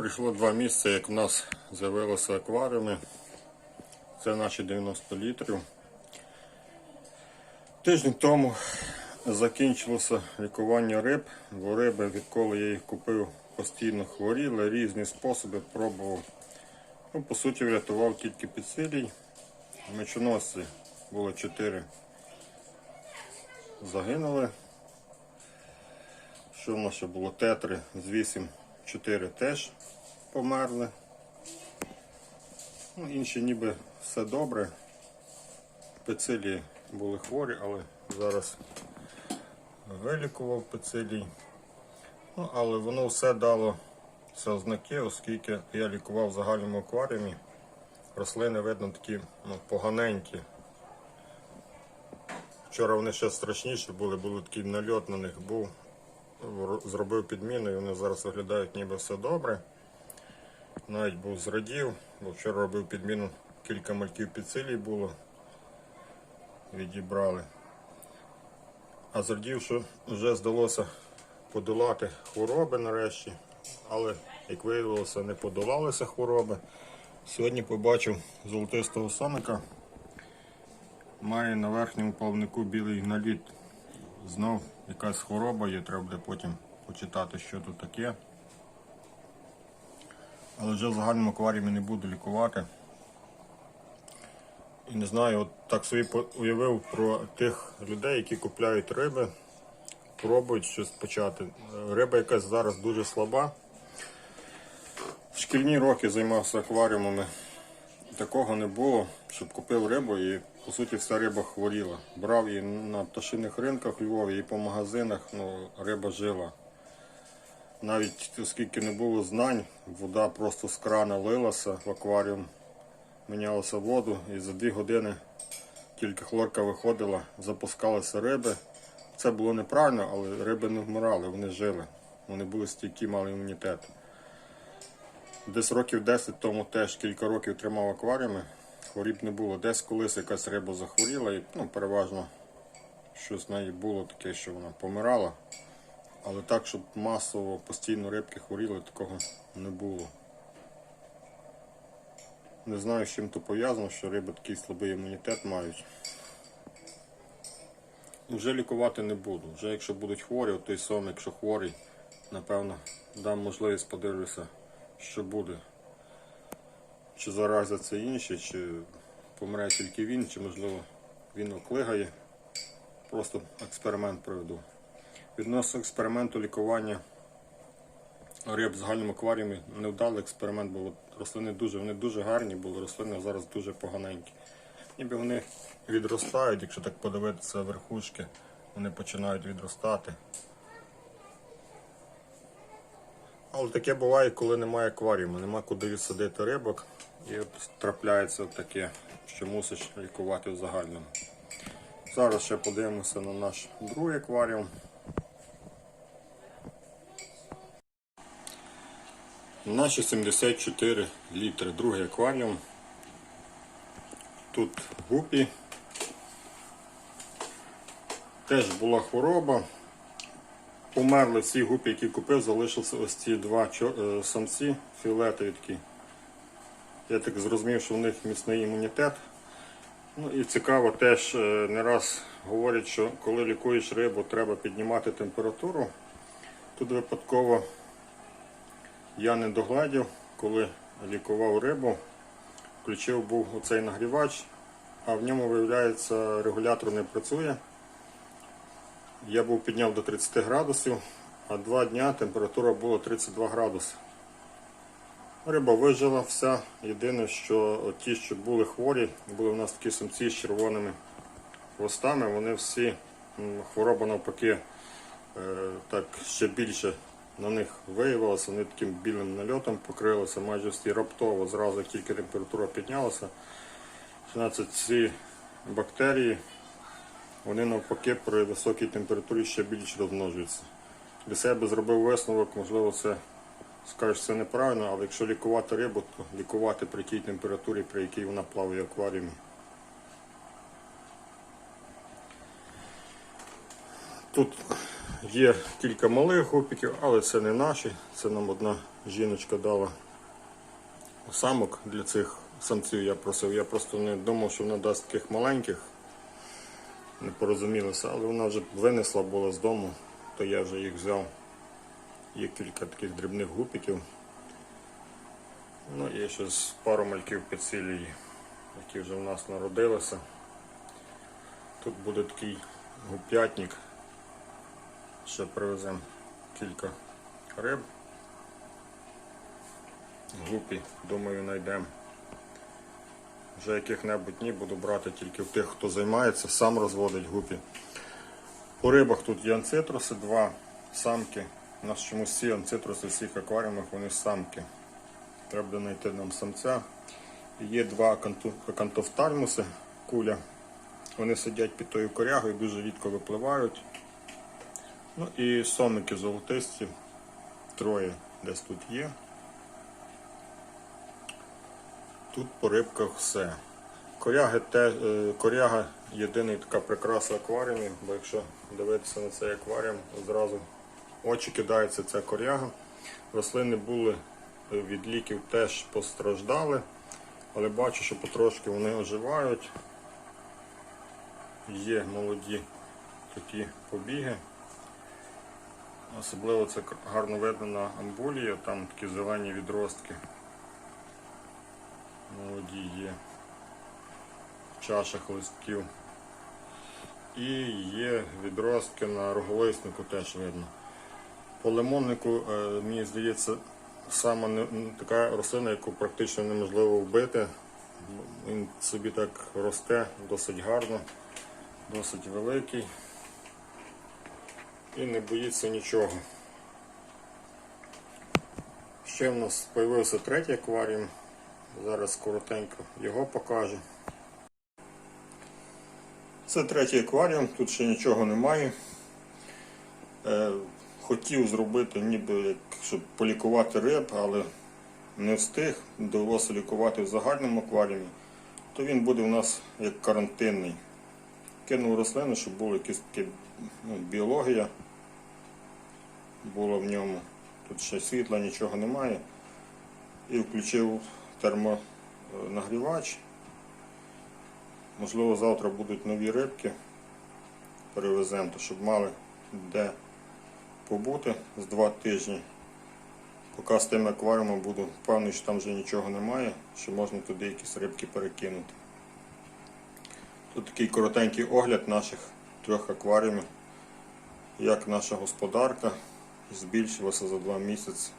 Прийшло два місяці, як в нас з'явилися акваріуми. Це наші 90 літрів. Тиждень тому закінчилося лікування риб, бо риби, відколи я їх купив, постійно хворіли, різні способи пробував. Ну, по суті, врятував тільки підсилій. Мечоносці було 4 загинули. Що в нас ще було? Тетри з 8, 4 теж померли. Ну, інші ніби все добре. Пецилії були хворі, але зараз вилікував пецилій. Ну, але воно все дало це ознаки, оскільки я лікував в загальному акваріумі. Рослини, видно, такі ну, поганенькі. Вчора вони ще страшніші були, були такий нальот на них був. Зробив підміну і вони зараз виглядають ніби все добре. Навіть був зрадів, бо вчора робив підміну, кілька мальків підсилій було. Відібрали. А зрадів, що вже здалося подолати хвороби нарешті, але, як виявилося, не подолалися хвороби. Сьогодні побачив золотистого соника. Має на верхньому плавнику білий наліт. Знов якась хвороба є, треба буде потім почитати, що тут таке. Але вже в загальному акваріумі не буду лікувати. І не знаю, от так собі уявив про тих людей, які купляють риби, пробують щось почати. Риба якась зараз дуже слаба. В шкільні роки займався акваріумами. Такого не було, щоб купив рибу і по суті вся риба хворіла. Брав її на пташиних ринках Львові і по магазинах ну, риба жила. Навіть оскільки не було знань, вода просто з крана лилася в акваріум, мінялося воду і за дві години тільки хлорка виходила, запускалися риби. Це було неправильно, але риби не вмирали, вони жили. Вони були стійкі, мали імунітет. Десь років 10 тому теж кілька років тримав акваріуми, хворіб не було. Десь колись якась риба захворіла і ну, переважно щось в неї було таке, що вона помирала. Але так, щоб масово постійно рибки хворіли, такого не було. Не знаю, з чим то пов'язано, що риби такий слабий імунітет мають. Вже лікувати не буду. Вже якщо будуть хворі, той сон, якщо хворий, напевно, дам можливість подивлюся, що буде. Чи заразяться інші, чи помре тільки він, чи можливо він оклигає. Просто експеримент проведу. Відносно експерименту лікування риб в загальному акваріумі невдалий експеримент, бо рослини дуже, вони дуже гарні були, рослини зараз дуже поганенькі. Ніби вони відростають, якщо так подивитися верхушки, вони починають відростати. Але таке буває, коли немає акваріуму, нема куди відсадити рибок. І от трапляється таке, що мусиш лікувати в загальному. Зараз ще подивимося на наш другий акваріум. Наші 74 літри, другий акваріум. Тут гупі. Теж була хвороба. Померли всі гупі, які купив, залишилися ось ці два е, самці фіолетові такі. Я так зрозумів, що в них міцний імунітет. Ну і цікаво теж е, не раз говорять, що коли лікуєш рибу, треба піднімати температуру. Тут випадково я не догледів, коли лікував рибу, включив був оцей нагрівач, а в ньому, виявляється, регулятор не працює. Я був підняв до 30 градусів, а два дня температура була 32 градуси. Риба вижила вся. Єдине, що ті, що були хворі, були в нас такі самці з червоними хвостами, вони всі хвороба навпаки е, так ще більше на них виявилося, вони таким білим нальотом покрилися, майже всі раптово, зразу тільки температура піднялася. 16 ці бактерії, вони навпаки при високій температурі ще більше розмножуються. Для себе зробив висновок, можливо, це скажеш, це неправильно, але якщо лікувати рибу, то лікувати при тій температурі, при якій вона плаває в акваріумі. Тут Є кілька малих гупіків, але це не наші. Це нам одна жіночка дала самок для цих самців. Я просив. Я просто не думав, що вона дасть таких маленьких. Не порозумілося, але вона вже винесла була з дому, то я вже їх взяв. Є кілька таких дрібних гупіків. Ну і ще з пару мальків пецилії, які вже в нас народилися. Тут буде такий гуп'ятник. Ще привеземо кілька риб. Гупі, думаю, знайдемо. Вже яких-небудь ні буду брати тільки в тих, хто займається, сам розводить гупі. По рибах тут є анцитруси, два самки. У нас чомусь всі анцитруси в всіх акваріумах, вони самки. Треба знайти нам самця. Є два акантофтальмуси, куля. Вони сидять під тою корягою, дуже рідко випливають. Ну і сомики золотисті. Троє десь тут є. Тут по рибках все. Коряги те, е, коряга єдиний така прикраса акваріумів, бо якщо дивитися на цей акваріум, зразу очі кидається ця коряга. Рослини були е, від ліків теж постраждали, але бачу, що потрошки вони оживають. Є молоді такі побіги. Особливо це гарно видно на амбулії, там такі зелені відростки. Молоді є в чашах листків. І є відростки на роголиснику теж видно. По лимоннику, е, мені здається, саме така рослина, яку практично неможливо вбити. Він собі так росте досить гарно, досить великий і не боїться нічого. Ще в нас з'явився третій акваріум. Зараз коротенько його покажу. Це третій акваріум, тут ще нічого немає. Хотів зробити ніби як, щоб полікувати риб, але не встиг, довелося лікувати в загальному акваріумі, то він буде у нас як карантинний. Кинув рослини, щоб була якась таке, ну, біологія була в ньому. Тут ще світла, нічого немає. І включив термонагрівач. Можливо, завтра будуть нові рибки. Перевеземо, щоб мали де побути з два тижні. Поки з тим акваріумом буду впевнений, що там вже нічого немає, що можна туди якісь рибки перекинути. Тут такий коротенький огляд наших трьох акваріумів, як наша господарка збільшилася за два місяці